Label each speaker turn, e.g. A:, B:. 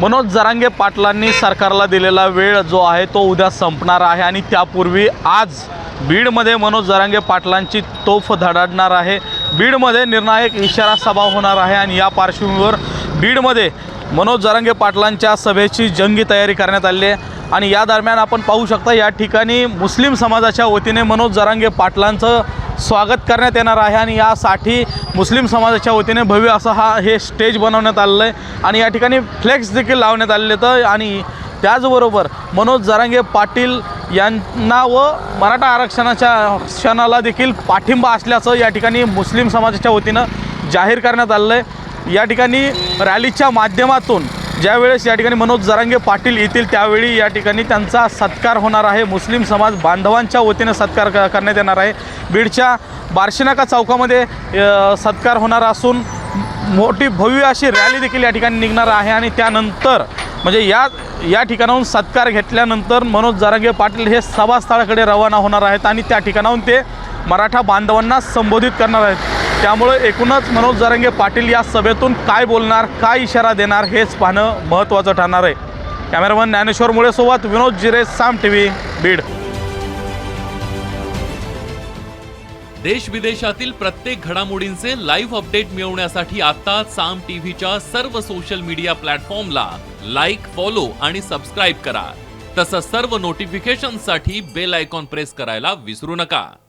A: मनोज जरांगे पाटलांनी सरकारला दिलेला वेळ जो आहे तो उद्या संपणार आहे आणि त्यापूर्वी आज बीडमध्ये मनोज जरांगे पाटलांची तोफ धडाडणार आहे. बीडमध्ये निर्णायक इशारा सभा होणार आहे आणि या पार्श्वभूमीवर बीडमध्ये मनोज जरांगे पाटलांच्या सभेची जंगी तयारी करण्यात आली आहे. आणि या दरम्यान आपण पाहू शकता या ठिकाणी मुस्लिम समाजाच्या वतीने मनोज जरांगे पाटलांचं स्वागत करण्यात येणार आहे आणि यासाठी मुस्लिम समाजाच्या वतीने भव्य असं हा हे स्टेज बनवण्यात आलेलं आहे. आणि या ठिकाणी फ्लेक्स देखील लावण्यात आलेले तर आणि त्याचबरोबर मनोज जरांगे पाटील यांना व मराठा आरक्षणाच्या क्षणाला देखील पाठिंबा असल्याचं या ठिकाणी मुस्लिम समाजाच्या वतीनं जाहीर करण्यात आलेलं आहे. या ठिकाणी रॅलीच्या माध्यमातून ज्यावेळेस या ठिकाणी मनोज जरांगे पाटील येतील त्यावेळी या ठिकाणी त्यांचा सत्कार होणार आहे. मुस्लिम समाज बांधवांच्या वतीनं सत्कार क- करण्यात येणार आहे. बीडच्या बार्शीनाका चौकामध्ये सत्कार होणार असून मोठी भव्य अशी रॅली देखील या ठिकाणी निघणार आहे आणि त्यानंतर म्हणजे या या ठिकाणाहून सत्कार घेतल्यानंतर मनोज जरांगे पाटील हे सभास्थळाकडे रवाना होणार आहेत आणि त्या ठिकाणाहून ते मराठा बांधवांना संबोधित करणार आहेत. त्यामुळे एकूणच मनोज जरंगे पाटील या सभेतून काय बोलणार काय इशारा देणार हेच पाहणं महत्त्वाचं ठरणार आहे. कॅमेरामन ज्ञानेश्वर मुळेसोबत विनोद जिरे साम टी व्ही बीड.
B: देश विदेशातील प्रत्येक घडामोडींचे लाईव्ह अपडेट मिळवण्यासाठी आता साम टीव्हीच्या सर्व सोशल मीडिया प्लॅटफॉर्मला लाईक फॉलो आणि सबस्क्राईब करा. तसंच सर्व नोटिफिकेशनसाठी बेल आयकॉन प्रेस करायला विसरू नका.